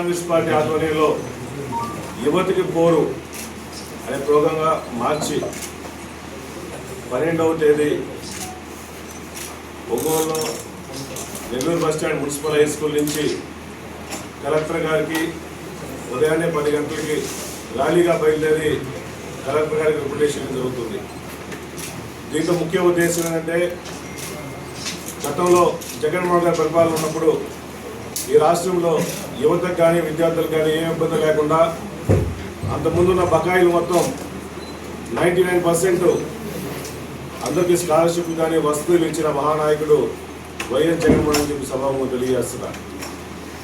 Congress party ఆధ్వర్యంలో యువతికి పోరు అనే ప్రోగ్రాంగా మార్చి పన్నెండవ తేదీ ఒంగోలులో Nellore bus stand municipal high school నుంచి కలెక్టర్ గారికి ఉదయాన్నే పది గంటలకి ర్యాలీగా బయలుదేరి కలెక్టర్ గారికి రిప్రజెంటేషన్ జరుగుతుంది. దీంతో ముఖ్య ఉద్దేశం ఏంటంటే గతంలో జగన్మోహన్ గారి పరిపాలన ఉన్నప్పుడు ఈ రాష్ట్రంలో యువతకు కానీ విద్యార్థులకు కానీ ఏ ఇబ్బంది లేకుండా అంతకుముందున్న బకాయిలు మొత్తం నైంటీ నైన్ పర్సెంట్ అందరికీ స్కాలర్షిప్ కానీ వసతులు ఇచ్చిన మహానాయకుడు వైఎస్ జగన్మోహన్ అని చెప్పి సభాముఖం తెలియజేస్తున్నారు.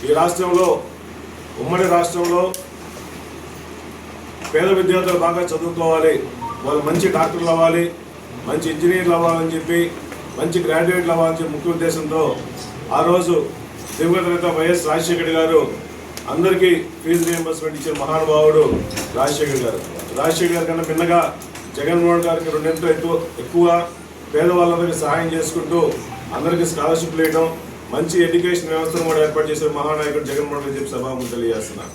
ఈ రాష్ట్రంలో ఉమ్మడి రాష్ట్రంలో పేద విద్యార్థులు బాగా చదువుకోవాలి వాళ్ళు మంచి డాక్టర్లు అవ్వాలి మంచి ఇంజనీర్లు అవ్వాలని చెప్పి మంచి గ్రాడ్యుయేట్లు అవ్వాలని చెప్పి ముఖ్య ఉద్దేశంతో ఆ రోజు దివంగత నేత వైఎస్ రాజశేఖర్ గారు అందరికీ ఫీజు రియంబర్స్మెంట్ ఇచ్చిన మహానుభావుడు రాజశేఖర్ గారు. రాజశేఖర్ గారి కన్నా భిన్నగా జగన్మోహన్ గారికి రెండింటిలో ఎక్కువ ఎక్కువ పేదవాళ్ళందరికీ సహాయం చేసుకుంటూ అందరికీ స్కాలర్షిప్లు ఇవ్వడం మంచి ఎడ్యుకేషన్ వ్యవస్థను కూడా ఏర్పాటు చేసిన మహానాయకుడు జగన్మోహన్ రెడ్డి చెప్పి సభాముఖం తెలియజేస్తున్నారు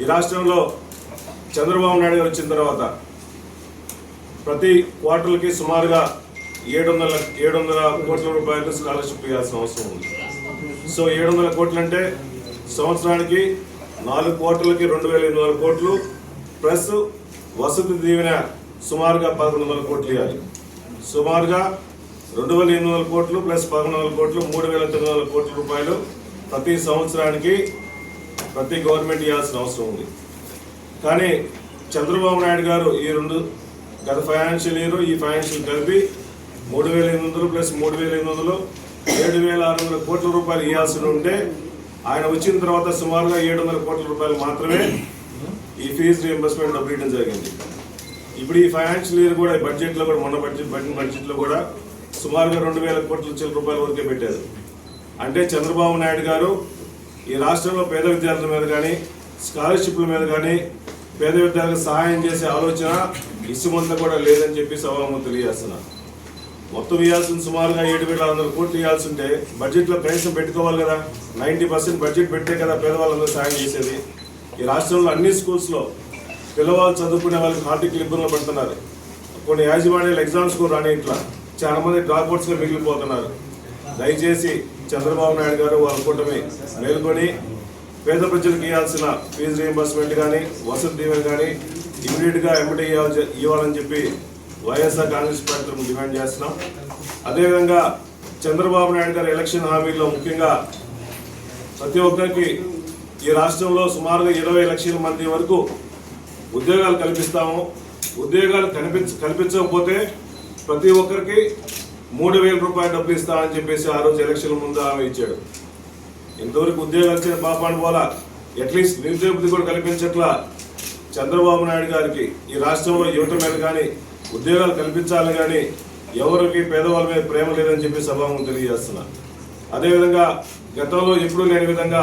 ఈ రాష్ట్రంలో చంద్రబాబు నాయుడు గారు వచ్చిన తర్వాత ప్రతి క్వార్టర్కి సుమారుగా ఏడు వందల ఏడు వందల కోట్ల రూపాయలు స్కాలర్షిప్ ఇవ్వాల్సిన అవసరం ఉంది. సో ఏడు వందల కోట్లు అంటే సంవత్సరానికి నాలుగు కోట్లకి రెండు వేల ఎనిమిది వందల కోట్లు. ప్లస్ వసతి దీవెన సుమారుగా పదకొండు వందల కోట్లు ఇవ్వాలి. సుమారుగా రెండు వేల ఎనిమిది వందల కోట్లు ప్లస్ పదకొండు వందల కోట్లు మూడు వేల తొమ్మిది వందల కోట్ల రూపాయలు ప్రతి సంవత్సరానికి ప్రతి గవర్నమెంట్ ఇవ్వాల్సిన అవసరం ఉంది. కానీ చంద్రబాబు నాయుడు గారు ఈ రెండు గత ఫైనాన్షియల్ ఇయర్ ఈ ఫైనాన్షియల్ కలిపి మూడు వేల ఎనిమిది వందలు ప్లస్ మూడు వేల ఎనిమిది వందలు ఏడు వేల ఆరు వందల కోట్ల రూపాయలు ఇవ్వాల్సి ఉంటే ఆయన వచ్చిన తర్వాత సుమారుగా ఏడు వందల కోట్ల రూపాయలు మాత్రమే ఈ ఫీజు రీఎంబర్స్మెంట్ డబ్బు ఇవ్వడం జరిగింది. ఇప్పుడు ఈ ఫైనాన్షియల్ ఇయర్ కూడా బడ్జెట్లో కూడా మొన్న బడ్జెట్ బడ్జెట్ బడ్జెట్లో కూడా సుమారుగా రెండు వేల కోట్ల చిల్లర రూపాయల వరకే పెట్టారు. అంటే చంద్రబాబు నాయుడు గారు ఈ రాష్ట్రంలో పేద విద్యార్థుల మీద కానీ స్కాలర్షిప్ల మీద కానీ పేద విద్యార్థులకు సహాయం చేసే ఆలోచన ఇసుమంతా కూడా లేదని చెప్పి సభాము తెలియజేస్తున్నారు. మొత్తం ఇవ్వాల్సిన సుమారుగా ఏడు వేల ఆరు వందల కోట్లు ఇవ్వాల్సి ఉంటే బడ్జెట్లో కనీసం పెట్టుకోవాలి కదా. నైంటీ పర్సెంట్ బడ్జెట్ పెట్టే కదా పేదవాళ్ళందరూ సాయం చేసేది. ఈ రాష్ట్రంలో అన్ని స్కూల్స్లో పిల్లవాళ్ళు చదువుకునే వాళ్ళకి ఆర్థిక ఇబ్బందులు పడుతున్నారు. కొన్ని యాజమాన్యాలు ఎగ్జామ్స్ కూడా రాని ఇట్లా చాలామంది డ్రాప్అవుట్స్గా డ్రాప్ మిగిలిపోతున్నారు. దయచేసి చంద్రబాబు నాయుడు గారు వాళ్ళ కూటమి మేల్కొని పేద ప్రజలకు ఇవ్వాల్సిన ఫీజు రియంబర్స్మెంట్ కానీ వసతి దీవెన కానీ ఇమీడియట్గా ఎమ్మటి ఇవ్వాలని చెప్పి వైఎస్ఆర్ కాంగ్రెస్ పార్టీ తరఫున డిమాండ్ చేస్తున్నాం. అదేవిధంగా చంద్రబాబు నాయుడు గారి ఎలక్షన్ హామీలో ముఖ్యంగా ప్రతి ఒక్కరికి ఈ రాష్ట్రంలో సుమారుగా ఇరవై లక్షల మంది వరకు ఉద్యోగాలు కల్పిస్తాము. ఉద్యోగాలు కనిపించ కల్పించకపోతే ప్రతి ఒక్కరికి మూడు వేల రూపాయలు డబ్బు ఇస్తామని చెప్పేసి ఆ రోజు ఎలక్షన్ ముందు హామీ ఇచ్చాడు. ఇంతవరకు ఉద్యోగాలు ఇచ్చిన పాపాను పోలా అట్లీస్ట్ నిరుద్యోగతి కూడా కల్పించట్లా చంద్రబాబు నాయుడు గారికి ఈ రాష్ట్రంలో యువత మీద కానీ ఉద్యోగాలు కల్పించాలని కానీ ఎవరికి పేదవాళ్ళ మీద ప్రేమ లేదని చెప్పి సభాముఖం తెలియజేస్తున్నా. అదేవిధంగా గతంలో ఎప్పుడూ లేని విధంగా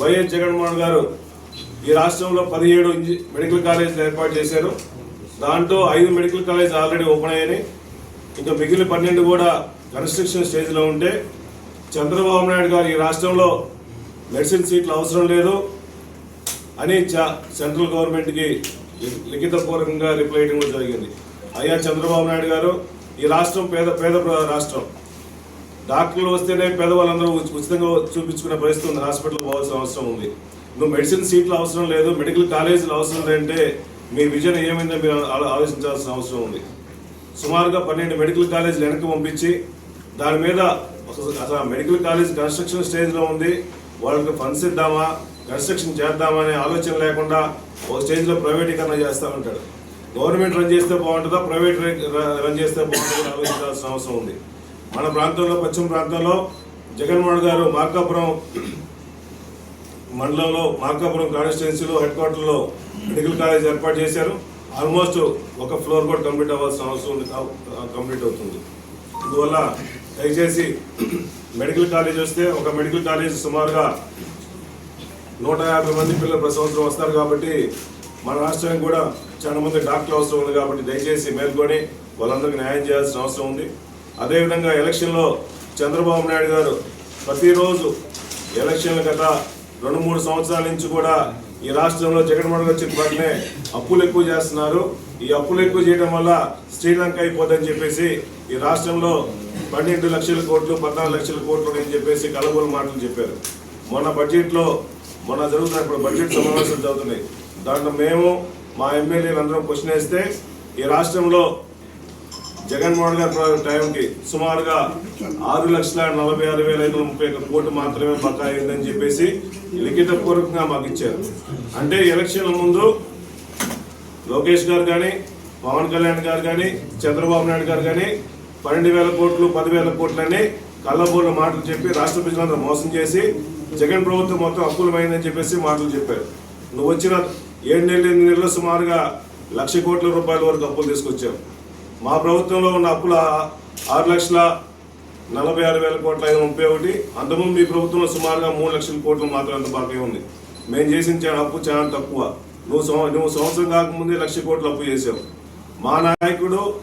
వైఎస్ జగన్మోహన్ గారు ఈ రాష్ట్రంలో పదిహేడు మెడికల్ కాలేజీలు ఏర్పాటు చేశారు. దాంట్లో ఐదు మెడికల్ కాలేజ్ ఆల్రెడీ ఓపెన్ అయ్యాయి ఇంకా మిగిలిన పన్నెండు కూడా కన్స్ట్రక్షన్ స్టేజ్లో ఉంటే చంద్రబాబు నాయుడు గారు ఈ రాష్ట్రంలో మెడిసిన్ సీట్లు అవసరం లేదు అని సెంట్రల్ గవర్నమెంట్కి లిఖితపూర్వకంగా రిప్లై ఇవ్వడం కూడా జరిగింది. అయ్యా చంద్రబాబు నాయుడు గారు ఈ రాష్ట్రం పేద పేద రాష్ట్రం. డాక్టర్లు వస్తేనే పేదవాళ్ళందరూ ఉచితంగా చూపించుకునే పరిస్థితి ఉంది. హాస్పిటల్ పోవాల్సిన అవసరం ఉంది. నువ్వు మెడిసిన్ సీట్లు అవసరం లేదు మెడికల్ కాలేజీలు అవసరం లేదంటే మీ విజన్ ఏమైందో మీరు ఆలోచించాల్సిన అవసరం ఉంది. సుమారుగా పన్నెండు మెడికల్ కాలేజీలు వెనక్కి పంపించి దాని మీద అసలు మెడికల్ కాలేజ్ కన్స్ట్రక్షన్ స్టేజ్లో ఉంది. వాళ్ళకి ఫండ్స్ ఇద్దామా కన్స్ట్రక్షన్ చేద్దామా అనే ఆలోచన లేకుండా ఒక స్టేజ్లో ప్రైవేటీకరణ చేస్తా ఉంటాడు. గవర్నమెంట్ రన్ చేస్తే బాగుంటుందా? ప్రైవేట్ రన్ చేస్తే బాగుంటుందా ఆలోచించాల్సిన అవసరం ఉంది. మన ప్రాంతంలో పశ్చిమ ప్రాంతంలో జగన్మోహన్ గారు మార్కాపురం మండలంలో మార్కాపురం కాన్స్టిట్యున్సీలో హెడ్ క్వార్టర్లో మెడికల్ కాలేజ్ ఏర్పాటు చేశారు. ఆల్మోస్ట్ ఒక ఫ్లోర్ కూడా కంప్లీట్ అవ్వాల్సిన అవసరం ఉంది కంప్లీట్ అవుతుంది. అందువల్ల దయచేసి మెడికల్ కాలేజ్ వస్తే ఒక మెడికల్ కాలేజ్ సుమారుగా నూట యాభై మంది పిల్లలు ప్రతి సంవత్సరం వస్తారు కాబట్టి మన రాష్ట్రానికి కూడా చాలా మంది డాక్టర్లు అవసరం ఉంది కాబట్టి దయచేసి మేల్కొని వాళ్ళందరికీ న్యాయం చేయాల్సిన అవసరం ఉంది. అదేవిధంగా ఎలక్షన్లో చంద్రబాబు నాయుడు గారు ప్రతిరోజు ఎలక్షన్ల గత రెండు మూడు సంవత్సరాల నుంచి కూడా ఈ రాష్ట్రంలో జగన్మోహన్ వచ్చిన వాటినే అప్పులు ఎక్కువ చేస్తున్నారు. ఈ అప్పులు ఎక్కువ చేయడం వల్ల శ్రీలంక అయిపోద్దని చెప్పేసి ఈ రాష్ట్రంలో పన్నెండు లక్షల కోట్లు పద్నాలుగు లక్షల కోట్లు అని చెప్పేసి కలబోలు మాటలు చెప్పారు. మొన్న బడ్జెట్లో మొన్న జరుగుతున్న ఇప్పుడు బడ్జెట్ సమావేశాలు జరుగుతున్నాయి. దాంట్లో మేము మా ఎమ్మెల్యేలు అందరం క్వశ్చన్ వేస్తే ఈ రాష్ట్రంలో జగన్మోహన్ గారి టైంకి సుమారుగా ఆరు లక్షల నలభై ఆరు వేల ఐదు వందల ముప్పై ఒక్క కోట్లు మాత్రమే బకాయి ఉందని చెప్పేసి లిఖిత పూర్వకంగా మాకు ఇచ్చారు. అంటే ఎలక్షన్ల ముందు లోకేష్ గారు కానీ పవన్ కళ్యాణ్ గారు కానీ చంద్రబాబు నాయుడు గారు కానీ పన్నెండు వేల కోట్లు పదివేల కోట్లని కళ్ళబోళ్ళ మాటలు చెప్పి రాష్ట్ర ప్రజలందరూ మోసం చేసి జగన్ ప్రభుత్వం మొత్తం అప్పులమైందని చెప్పేసి మాటలు చెప్పారు. నువ్వు వచ్చిన ఏడు నెలలు ఎనిమిది నెలలు సుమారుగా లక్ష కోట్ల రూపాయల వరకు అప్పులు తీసుకొచ్చాం. మా ప్రభుత్వంలో ఉన్న అప్పుల ఆరు లక్షల నలభై ఆరు వేల కోట్ల ఐదు ముప్పై ఒకటి అంతకుముందు మీ ప్రభుత్వంలో సుమారుగా మూడు లక్షల కోట్లు మాత్రం అంత బాకీ ఉంది. మేము చేసిన అప్పు చాలా తక్కువ. నువ్వు సంవ- నువ్వు సంవత్సరం కాకముందే లక్ష కోట్లు అప్పు చేసావు మా నాయకుడు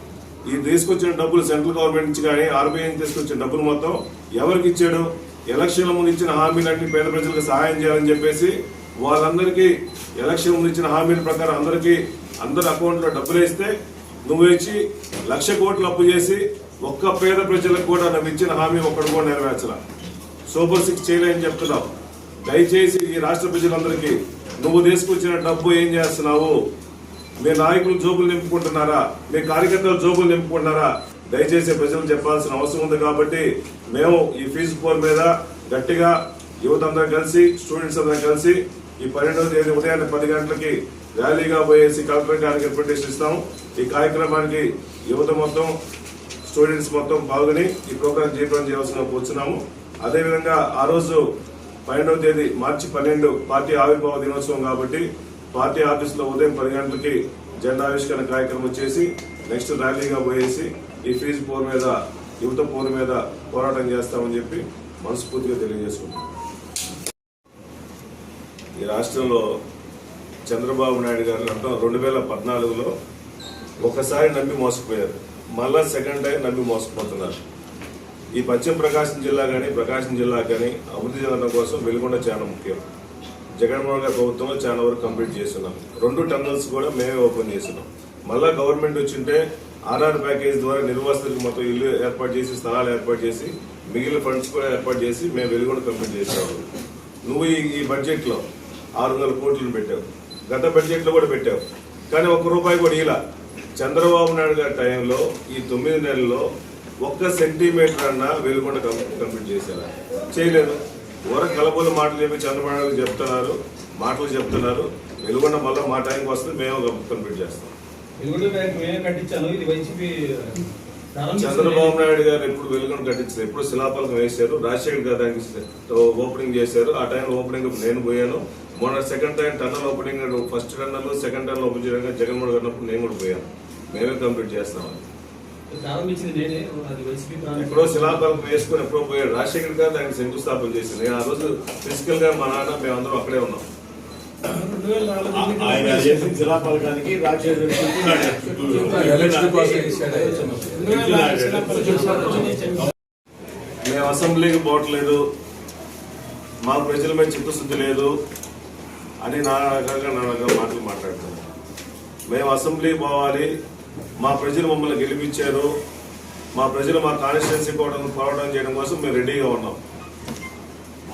ఈ తీసుకొచ్చిన డబ్బులు సెంట్రల్ గవర్నమెంట్ నుంచి కానీ ఆర్బీఐ నుంచి తీసుకొచ్చిన డబ్బులు మొత్తం ఎవరికి ఇచ్చాడు? ఎలక్షన్ల ముందు ఇచ్చిన హామీలన్నీ పేద ప్రజలకు సహాయం చేయాలని చెప్పేసి వాళ్ళందరికీ ఎలక్షన్ ముందు ఇచ్చిన హామీల ప్రకారం అందరికీ అందరి అకౌంట్లో డబ్బులు వేస్తే నువ్వు ఇచ్చి లక్ష కోట్లు అప్పు చేసి ఒక్క పేద ప్రజలకు కూడా నువ్వు ఇచ్చిన హామీ ఒక్కడు కూడా నెరవేర్చాల. సూపర్ సిక్స్ చేయలేని చెప్తున్నావు దయచేసి ఈ రాష్ట్ర ప్రజలందరికీ నువ్వు తీసుకొచ్చిన డబ్బు ఏం చేస్తున్నావు? మీ నాయకులు జోబులు నింపుకుంటున్నారా? మీ కార్యకర్తలు జోబులు నింపుకుంటున్నారా? దయచేసి ప్రజలు చెప్పాల్సిన అవసరం ఉంది కాబట్టి మేము ఈ ఫీజు ఫోర్ మీద గట్టిగా యువత అందరం కలిసి స్టూడెంట్స్ అందరం కలిసి ఈ పన్నెండవ తేదీ ఉదయాన్నే పది గంటలకి ర్యాలీగా పోయేసి కలెక్టర్ గారికి రిప్రజెంటేషన్ ఇస్తాం ఈ కార్యక్రమానికి యువత మొత్తం స్టూడెంట్స్ మొత్తం పాల్గొని ఈ ప్రోగ్రాం చేయడం చేయవలసిన కూర్చున్నాము. అదేవిధంగా ఆ రోజు పన్నెండవ తేదీ మార్చి పన్నెండు పార్టీ ఆవిర్భావ దినోత్సవం కాబట్టి పార్టీ ఆఫీసులో ఉదయం పది గంటలకి జెండా ఆవిష్కరణ కార్యక్రమం చేసి నెక్స్ట్ ర్యాలీగా పోయేసి ఈ ఫీజు పోర్ మీద యువత పోర్ మీద పోరాటం చేస్తామని చెప్పి మనస్ఫూర్తిగా తెలియజేసుకుంటాం ఈ రాష్ట్రంలో చంద్రబాబు నాయుడు గారు అంటాం రెండు వేల పద్నాలుగులో ఒకసారి నమ్మి మోసపోయారు. మళ్ళా సెకండ్ టైం నమ్మి మోసపోతున్నారు. ఈ పశ్చిమ ప్రకాశం జిల్లా కానీ ప్రకాశం జిల్లా కానీ అభివృద్ధి చెందడం కోసం వెలుగొండ చాలా ముఖ్యం. జగన్మోహన్ గారి ప్రభుత్వంలో చాలా వరకు కంప్లీట్ చేస్తున్నాం. రెండు టన్నల్స్ కూడా మేమే ఓపెన్ చేస్తున్నాం. మళ్ళా గవర్నమెంట్ వచ్చింటే ఆర్ఆర్ ప్యాకేజ్ ద్వారా నిర్వాసితులకు మొత్తం ఇల్లు ఏర్పాటు చేసి స్థలాలు ఏర్పాటు చేసి మిగిలిన ఫండ్స్ కూడా ఏర్పాటు చేసి మేము వెలుగొండ కంప్లీట్ చేసాము నువ్వు ఈ బడ్జెట్లో ఆరు వందల కోట్లను పెట్టావు. గత బడ్జెట్లో కూడా పెట్టావు. కానీ ఒక్క రూపాయి కూడా ఇలా చంద్రబాబు నాయుడు గారి టైంలో ఈ తొమ్మిది నెలల్లో ఒక్క సెంటీమీటర్ అన్న వెలుగొండ కం- కంప్లీట్ చేశారా చేయలేదు. ఊర కలబోల మాటలు చెప్పి చంద్రబాబు నాయుడు చెప్తున్నారు మాటలు చెప్తున్నారు. వెలుగొండ మళ్ళీ మా టైంకి వస్తే మేము కంప్లీట్ చేస్తాం. చంద్రబాబు నాయుడు గారు ఎప్పుడు వెలుగును కట్టించారు ఎప్పుడు శిలాపలకం వేశారు. రాజశేఖర్ గారు దానికి ఓపెనింగ్ చేశారు. ఆ టైం ఓపెనింగ్ నేను పోయాను. మొన్న second time tunnel opening first tunnel second tunnel open చేయడానికి జగన్మోహన్ గారు ఉన్నప్పుడు నేను కూడా పోయాను. మేమే కంప్లీట్ చేస్తాం ప్రారంభించింది నేనే అది వైసీపీ ఎప్పుడో శిలాపలకం వేసుకొని ఎప్పుడో పోయాడు. రాజశేఖర్ గారు దానికి శంకుస్థాపన చేసింది. నేను ఆ రోజు ఫిజికల్గా మా నాన్న మేమందరం అక్కడే ఉన్నాం. ఆయన చేసిన శిలాపలకానికి రాజశేఖర్ ఎలక్షన్ కోసం వేసాడే. మేము అసెంబ్లీకి పోవట్లేదు. మా ప్రజల మీద చిత్తశుద్ధి లేదు. అని నా రకాలుగా నా రకాల మాటలు మాట్లాడుతున్నాం మేము అసెంబ్లీకి పోవాలి. మా ప్రజలు మమ్మల్ని గెలిపించారు. మా ప్రజలు మా కాన్స్టిట్యున్సీ పోవడం పోవడం చేయడం కోసం మేము రెడీగా ఉన్నాం.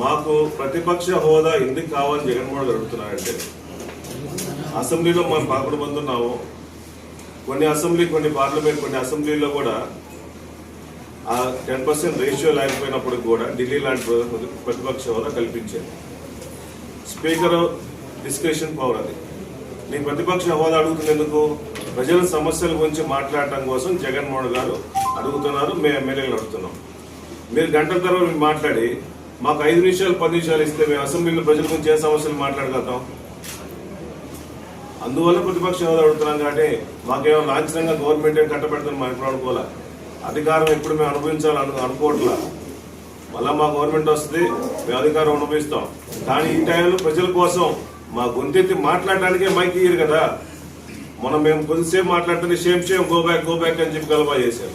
మాకు ప్రతిపక్ష హోదా ఎందుకు కావాలని జగన్మోహన్ గారు అడుగుతున్నారంటే అసెంబ్లీలో మనం పాకుడు మంది ఉన్నాము. కొన్ని అసెంబ్లీ కొన్ని పార్లమెంట్ కొన్ని అసెంబ్లీలో కూడా ఆ టెన్ పర్సెంట్ రేషియో లేకపోయినప్పుడు కూడా ఢిల్లీ లాంటి ప్రతి- ప్రతిపక్ష హోదా కల్పించారు. స్పీకరు డిస్కషన్ పవర్ అది. నీ ప్రతిపక్ష హోదా అడుగుతున్నందుకు ప్రజల సమస్యల గురించి మాట్లాడటం కోసం జగన్మోహన్ గారు అడుగుతున్నారు మేము ఎమ్మెల్యేలు అడుగుతున్నాం. మీరు గంటల తర్వాత మాట్లాడి మాకు ఐదు నిమిషాలు పది నిమిషాలు ఇస్తే మేము అసెంబ్లీలో ప్రజల గురించి ఏ సమస్యలు మాట్లాడగలుగుతాం? అందువల్ల ప్రతిపక్ష హోదా అడుగుతున్నాం కాబట్టి మాకేమో లాంఛనంగా గవర్నమెంట్ ఏం కట్టబెడుతుంది మా ఎప్పుడు అనుకోలే అధికారం ఎప్పుడు మేము అనుభవించాలి అను- అనుకోవట్లా? మళ్ళా మా గవర్నమెంట్ వస్తుంది మేము అధికారం అనుభవిస్తాం. కానీ ఈ టైంలో ప్రజల కోసం మా గొంతెత్తి మాట్లాడడానికే మైక్ ఇయ్యరు కదా. మనం మేము కొద్దిసేపు మాట్లాడుతుంటే shame shame go back go back అని చెప్పి గలబా చేశారు.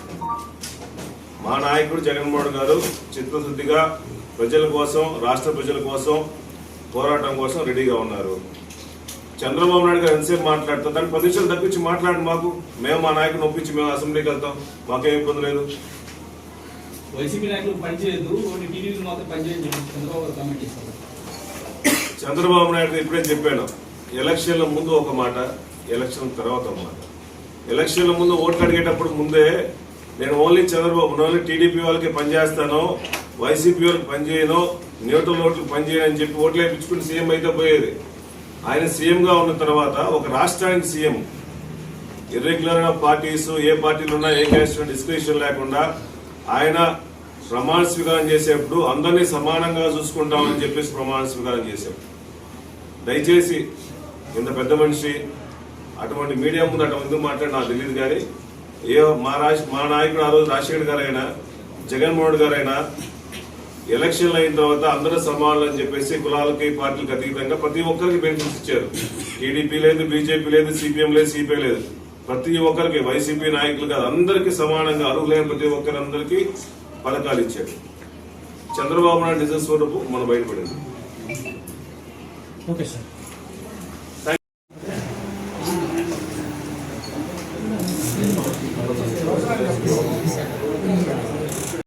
మా నాయకుడు జగన్మోహన్ గారు చిత్తశుద్ధిగా ప్రజల కోసం రాష్ట్ర ప్రజల కోసం పోరాటం కోసం రెడీగా ఉన్నారు. చంద్రబాబు నాయుడు గారు ఎంతసేపు మాట్లాడతారు దానికి పది నిమిషాలు తప్పించి మాట్లాడండి మాకు. మేము మా నాయకుని ఒప్పించి మేము అసెంబ్లీకి వెళ్తాం. మాకేం ఇబ్బంది లేదు. వైసీపీ నాయకులు పనిచేయదు టీడీపీ మాత్రం చంద్రబాబు గారు కామెంట్ చంద్రబాబు నాయుడు ఇప్పుడే చెప్పాను ఎలక్షన్ల ముందు ఒక మాట ఎలక్షన్ తర్వాత ఒక మాట. ఎలక్షన్ల ముందు ఓట్లు అడిగేటప్పుడు ముందే నేను ఓన్లీ చంద్రబాబు ఓన్లీ టీడీపీ వాళ్ళకి పనిచేస్తాను వైసీపీ వాళ్ళకి పనిచేయను న్యూట్రల్ ఓట్లకు పనిచేయను అని చెప్పి ఓట్లు వేయించుకుని సీఎం అయితే పోయేది. ఆయన సీఎంగా ఉన్న తర్వాత ఒక రాష్ట్రానికి సీఎం ఇర్రెగ్యులర్ పార్టీస్ ఏ పార్టీలు ఉన్నా ఏ క్యాస్ట్ డిస్క్రిప్షన్ లేకుండా ఆయన ప్రమాణ స్వీకారం చేసేప్పుడు అందరినీ సమానంగా చూసుకుంటామని చెప్పేసి ప్రమాణ స్వీకారం చేశాం. దయచేసి ఇంత పెద్ద మనిషి అటువంటి మీడియా ముందు అటు ముందు మాట్లాడి నాకు తెలియదు కానీ ఏ మా రాజ్ మా నాయకుడు ఆ రోజు రాజశేఖర్ గారైనా జగన్మోహన్ గారైనా ఎలక్షన్లు అయిన తర్వాత అందరూ సమానులు అని చెప్పేసి కులాలకి పార్టీలకు అతీతంగా ప్రతి ఒక్కరికి బెనిఫిట్స్ ఇచ్చారు. టీడీపీ లేదు బీజేపీ లేదు సిపిఎం లేదు సిపిఐ లేదు. ప్రతి ఒక్కరికి వైసీపీ నాయకులు కాదు అందరికీ సమానంగా అర్హులైన ప్రతి ఒక్కరందరికీ పథకాలు ఇచ్చాడు చంద్రబాబు నాయుడు నిజ స్వరూపు మనం బయటపడింది ఓకే సార్.